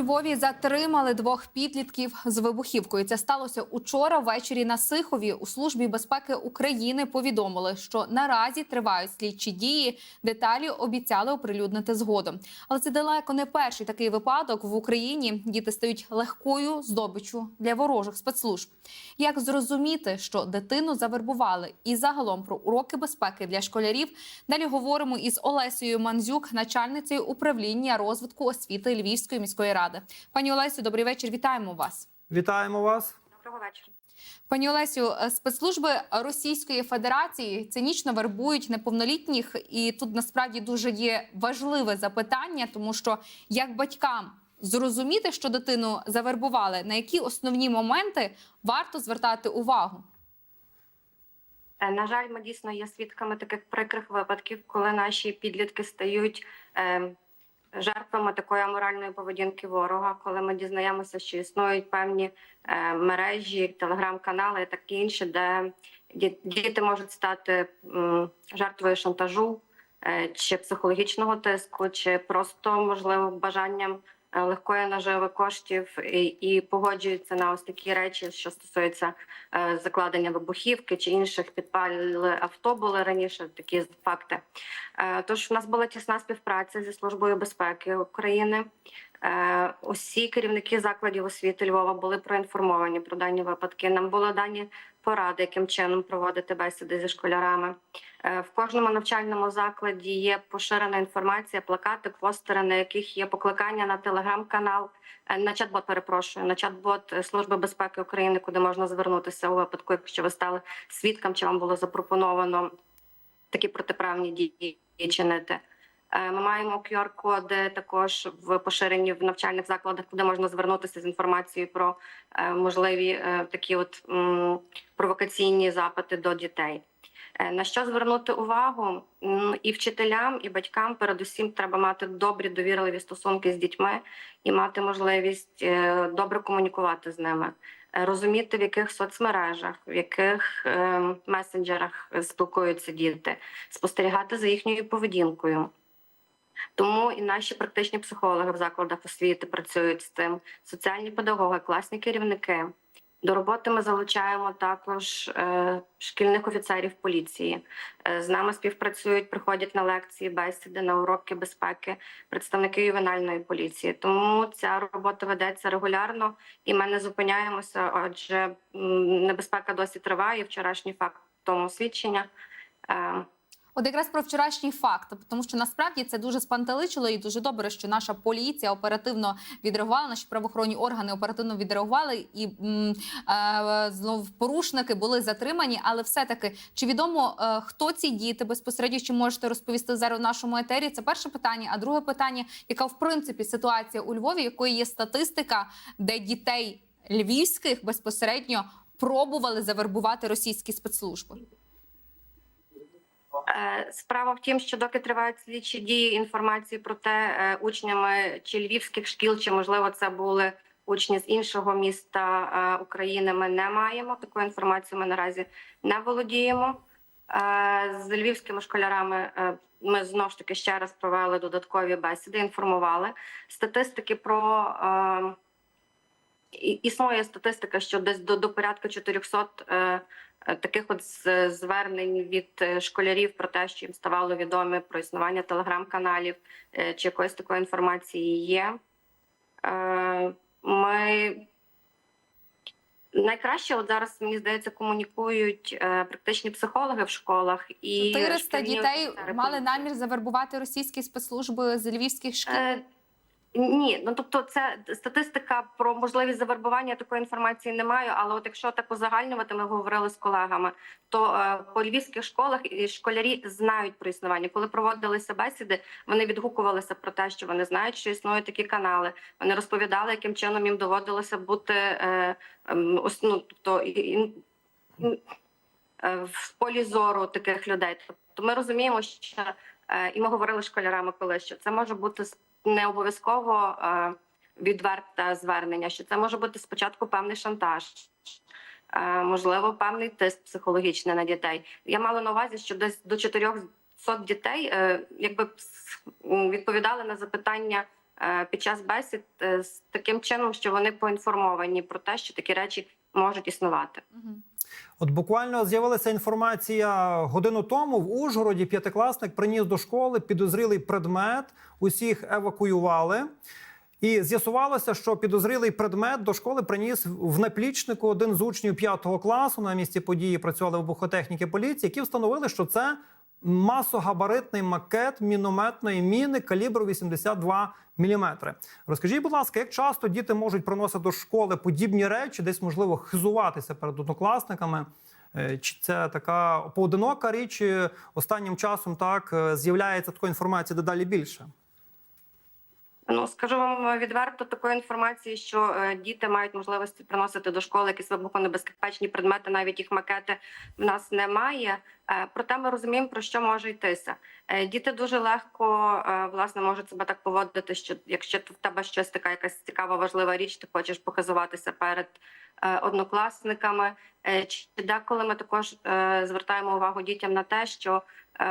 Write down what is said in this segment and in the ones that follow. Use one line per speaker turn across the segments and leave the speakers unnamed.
Львові затримали двох підлітків з вибухівкою. Це сталося учора ввечері на Сихові. У службі безпеки України повідомили, що наразі тривають слідчі дії. Деталі обіцяли оприлюднити згодом. Але це далеко не перший такий випадок в Україні. Діти стають легкою здобиччю для ворожих спецслужб. Як зрозуміти, що дитину завербували, і загалом про уроки безпеки для школярів далі говоримо із Олесею Манзюк, начальницею управління розвитку освіти Львівської міської ради. Пані Олесю, добрий вечір. Вітаємо вас.
Вітаємо вас.
Доброго вечора.
Пані Олесю, е, спецслужби Російської Федерації цинічно вербують неповнолітніх, і тут насправді дуже є важливе запитання, тому що як батькам зрозуміти, що дитину завербували, на які основні моменти варто звертати увагу?
Е, На жаль, ми дійсно є свідками таких прикрих випадків, коли наші підлітки стають е, жертвами такої аморальної поведінки ворога, коли ми дізнаємося, що існують певні е, мережі, телеграм-канали і таке інше, де діти можуть стати жертвою шантажу е, чи психологічного тиску, чи просто можливо бажанням легкої наживи коштів і, і погоджуються на ось такі речі, що стосуються е, закладення вибухівки чи інших підпалили авто були раніше такі факти. Е, Тож в нас була тісна співпраця зі службою безпеки України. Е, Усі керівники закладів освіти Львова були проінформовані про дані випадки. Нам були дані поради, яким чином проводити бесіди зі школярами. Е, В кожному навчальному закладі є поширена інформація, плакати, постери, на яких є покликання на телеграм-канал, е, на чат-бот, перепрошую, на чат-бот Служби безпеки України, куди можна звернутися у випадку, якщо ви стали свідком, чи вам було запропоновано такі протиправні дії чинити. Е, Ми маємо QR-коди також в поширенні в навчальних закладах, куди можна звернутися з інформацією про е, можливі е, такі от провокаційні запити до дітей. На що звернути увагу і вчителям, і батькам передусім треба мати добрі довірливі стосунки з дітьми і мати можливість добре комунікувати з ними, розуміти в яких соцмережах, в яких е, месенджерах спілкуються діти, спостерігати за їхньою поведінкою. Тому і наші практичні психологи в закладах освіти працюють з цим, соціальні педагоги, класні керівники. До роботи ми залучаємо також е, шкільних офіцерів поліції. Е, з нами співпрацюють, приходять на лекції, бесіди, на уроки безпеки, представники ювенальної поліції. Тому ця робота ведеться регулярно, і ми не зупиняємося, м, небезпека досі триває. Вчорашній факт тому свідчення.
От якраз про вчорашній факт, тому що насправді це дуже спантеличило, і дуже добре, що наша поліція оперативно відреагувала, наші правоохоронні органи оперативно відреагували, і е, знов порушники були затримані. Але все-таки чи відомо е, хто ці діти безпосередньо? Чи можете розповісти зараз в нашому етері? Це перше питання. А друге питання, яка в принципі ситуація у Львові, якої є статистика, де дітей львівських безпосередньо пробували завербувати російські спецслужби?
Е, Справа в тім, що доки тривають слідчі дії, інформації про те, е, учнями чи львівських шкіл, чи можливо це були учні з іншого міста е, України. Ми не маємо такої інформації. Ми наразі не володіємо. З львівськими школярами ми знову ж таки ще раз провели додаткові бесіди, інформували статистики про. е, Існує статистика, що десь до, до порядка 400 е, е, таких от звернень від е, школярів про те, що їм ставало відомо про існування телеграм-каналів е, чи якоїсь такої інформації є. Е, Ми найкраще от зараз мені здається комунікують е, практичні психологи в школах і
400 дітей
офіцери
мали намір завербувати російські спецслужби з львівських шкіл.
Е, Ні, ну тобто, це статистика про можливість завербування такої інформації немає. Але от якщо так узагальнювати, ми говорили з колегами, то е, по львівських школах і школярі знають про існування. Коли проводилися бесіди, вони відгукувалися про те, що вони знають, що існують такі канали. Вони розповідали, яким чином їм доводилося бути е, ос- ну, тобто і- е, в полі зору таких людей. Тобто ми розуміємо, що е, і ми говорили школярами, коли що це може бути не обов'язково е, відверте звернення, що це може бути спочатку певний шантаж. е, Можливо, певний тиск психологічний на дітей. Я мала на увазі, що десь до 400 дітей, е, якби відповідали на запитання е, під час бесід е, з таким чином, що вони поінформовані про те, що такі речі можуть існувати.
От буквально з'явилася інформація годину тому в Ужгороді. П'ятикласник приніс до школи підозрілий предмет. Усіх евакуювали. І з'ясувалося, що підозрілий предмет до школи приніс в наплічнику один з учнів п'ятого класу. На місці події працювали вибухотехніки поліції, які встановили, що це масогабаритний макет мінометної міни калібру 82 мм. Розкажіть, будь ласка, як часто діти можуть приносити до школи подібні речі, десь можливо хизуватися перед однокласниками? Е, Чи це така поодинока річ? Останнім часом так е, з'являється такої інформації дедалі більше.
Ну скажу вам відверто такої інформації, що е, діти мають можливості приносити до школи якісь вибухонебезпечні предмети, навіть їх макети в нас немає. Е, проте ми розуміємо про що може йтися. Е, діти дуже легко е, власне можуть себе так поводити, що якщо в тебе щось така якась цікава, важлива річ, ти хочеш показуватися перед однокласниками. Чи деколи ми також звертаємо увагу дітям на те, що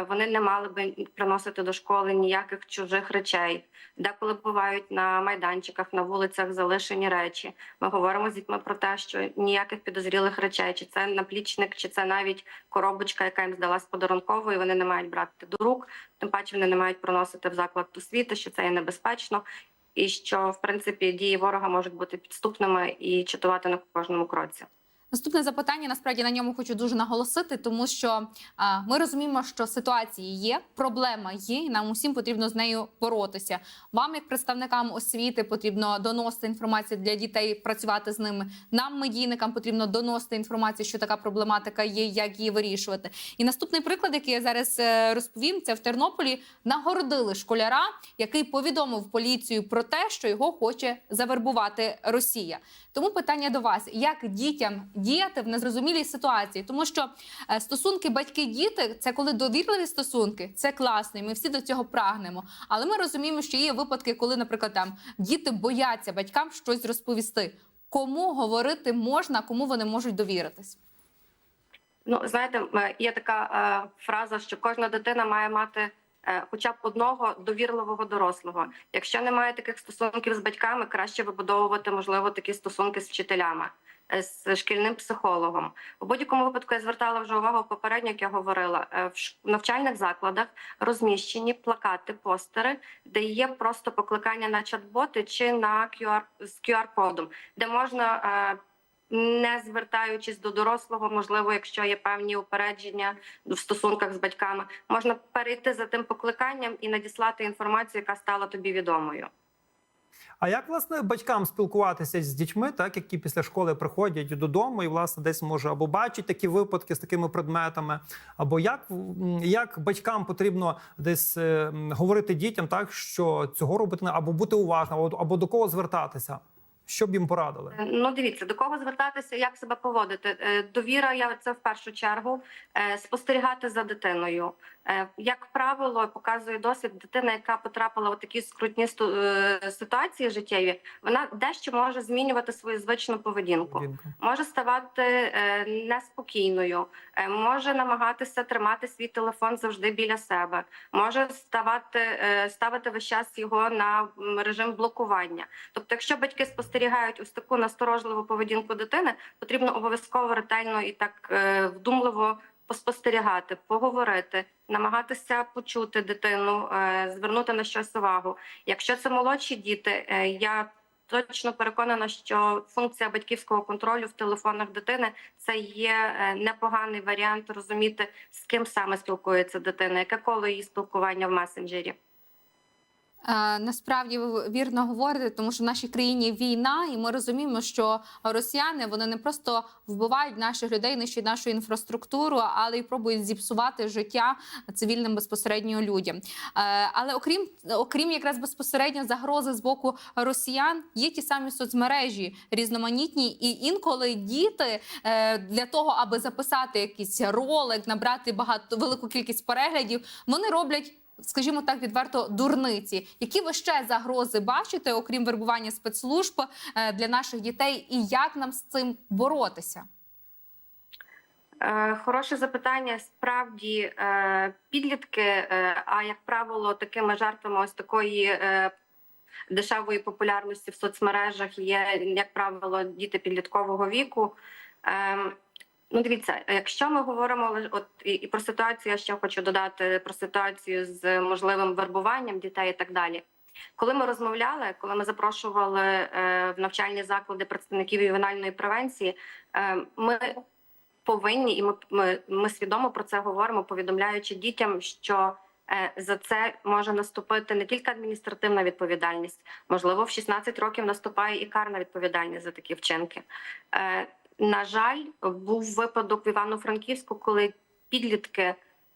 вони не мали би приносити до школи ніяких чужих речей. Деколи бувають на майданчиках, на вулицях залишені речі. Ми говоримо з дітьми про те, що ніяких підозрілих речей, чи це наплічник, чи це навіть коробочка, яка їм здалась подарунковою, вони не мають брати до рук. Тим паче вони не мають проносити в заклад освіти, що це є небезпечно, і що в принципі дії ворога можуть бути підступними і читувати на кожному кроці.
Наступне запитання насправді на ньому хочу дуже наголосити, тому що а, ми розуміємо, що ситуації є, проблема є, і нам усім потрібно з нею боротися. Вам, як представникам освіти, потрібно доносити інформацію для дітей, працювати з ними. Нам, медійникам, потрібно доносити інформацію, що така проблематика є, як її вирішувати. І наступний приклад, який я зараз е, розповім, це в Тернополі нагородили школяра, який повідомив поліцію про те, що його хоче завербувати Росія. Тому питання до вас: як дітям діяти в незрозумілій ситуації? Тому що е, стосунки батьки-діти це коли довірливі стосунки, це класно, і ми всі до цього прагнемо. Але ми розуміємо, що є випадки, коли, наприклад, там діти бояться батькам щось розповісти. Кому говорити можна, кому вони можуть довіритись?
Ну, знаєте, е, є така е, фраза, що кожна дитина має мати е, хоча б одного довірливого дорослого. Якщо немає таких стосунків з батьками, краще вибудовувати можливо такі стосунки з вчителями, з шкільним психологом. У будь-якому випадку я звертала вже увагу попередньо, як я говорила. е, В навчальних закладах розміщені плакати, постери, де є просто покликання на чат-боти чи на QR, з QR-кодом, де можна. е, не звертаючись до дорослого, можливо, якщо є певні упередження в стосунках з батьками, можна перейти за тим покликанням і надіслати інформацію, яка стала тобі відомою.
А як власне батькам спілкуватися з дітьми, так які після школи приходять додому і власне десь може або бачать такі випадки з такими предметами, або як, як батькам потрібно десь е, говорити дітям, так що цього робити не або бути уважним, або, або до кого звертатися? Що б їм порадили?
Е, Ну, дивіться, до кого звертатися, як себе поводити. Е, Довіра, я це в першу чергу Е, спостерігати за дитиною. Е, Як правило, показує досвід дитина, яка потрапила в такі скрутні е, ситуації життєві, вона дещо може змінювати свою звичну поведінку. Може ставати е, неспокійною, може намагатися тримати свій телефон завжди біля себе, може ставати ставити весь час його на режим блокування. Тобто, якщо батьки спостерігають ось таку насторожливу поведінку дитини, потрібно обов'язково ретельно і так вдумливо. Поспостерігати, поговорити, намагатися почути дитину, е, звернути на щось увагу. Якщо це молодші діти, е, я точно переконана, що функція батьківського контролю в телефонах дитини це є е, непоганий варіант розуміти, з ким саме спілкується дитина, яке коло її спілкування в месенджері.
Е, Насправді вірно говорите, тому що в нашій країні війна, і ми розуміємо, що росіяни вони не просто вбивають наших людей, нищать нашу інфраструктуру, але й пробують зіпсувати життя цивільним безпосередньо людям. Е, Але окрім окрім якраз безпосередньо загрози з боку росіян, є ті самі соцмережі різноманітні, і інколи діти е, для того, аби записати якийсь ролик, набрати багато велику кількість переглядів, вони роблять скажімо так, відверто дурниці. Які ви ще загрози бачите, окрім вербування спецслужб е, для наших дітей, і як нам з цим боротися?
Е, Хороше запитання. Справді е, підлітки, а як правило, такими жертвами ось такої дешевої популярності в соцмережах є, як правило, діти підліткового віку. Ну, дивіться, якщо ми говоримо от і, і про ситуацію, я ще хочу додати про ситуацію з можливим вербуванням дітей і так далі. Коли ми розмовляли, коли ми запрошували е, в навчальні заклади представників ювенальної превенції, е, ми повинні і ми, ми, ми свідомо про це говоримо, повідомляючи дітям, що е, за це може наступити не тільки адміністративна відповідальність, можливо, в 16 років наступає і карна відповідальність за такі вчинки. На жаль, був випадок в Івано-Франківську, коли підлітки,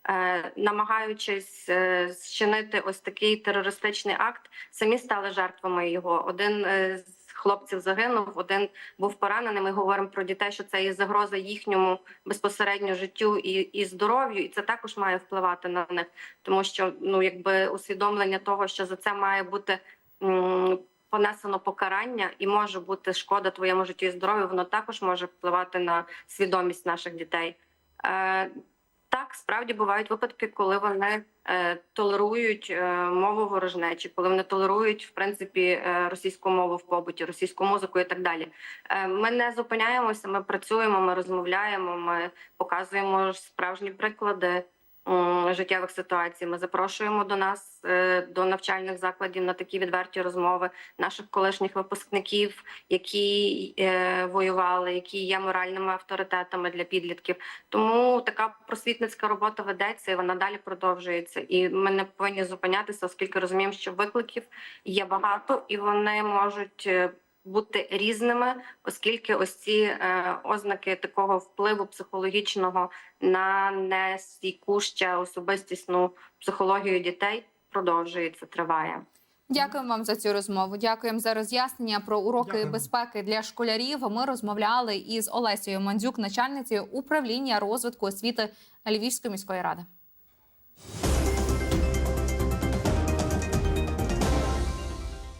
е, намагаючись е, зчинити ось такий терористичний акт, самі стали жертвами його. Один е, з хлопців загинув, один був поранений. Ми говоримо про дітей, що це є загроза їхньому безпосередньо життю і, і здоров'ю, і це також має впливати на них, тому що ну якби усвідомлення того, що за це має бути. Понесено покарання і може бути шкода твоєму життю і здоров'ю, воно також може впливати на свідомість наших дітей. Е, так, справді бувають випадки, коли вони е, толерують е, мову ворожнечі, коли вони толерують в принципі е, російську мову в побуті, російську музику і так далі. Е, ми не зупиняємося, ми працюємо, ми розмовляємо, ми показуємо справжні приклади життєвих ситуацій. Ми запрошуємо до нас е, до навчальних закладів на такі відверті розмови наших колишніх випускників, які е, воювали, які є моральними авторитетами для підлітків. Тому така просвітницька робота ведеться і вона далі продовжується. І ми не повинні зупинятися, оскільки розуміємо, що викликів є багато, і вони можуть. Бути різними, оскільки ось ці е, ознаки такого впливу психологічного на нестійку ще особистісну психологію дітей продовжується, триває.
Дякуємо вам за цю розмову. Дякуємо за роз'яснення про уроки
Дякуємо.
безпеки для школярів. Ми розмовляли із Олесією Мандзюк, начальницею управління розвитку освіти Львівської міської ради.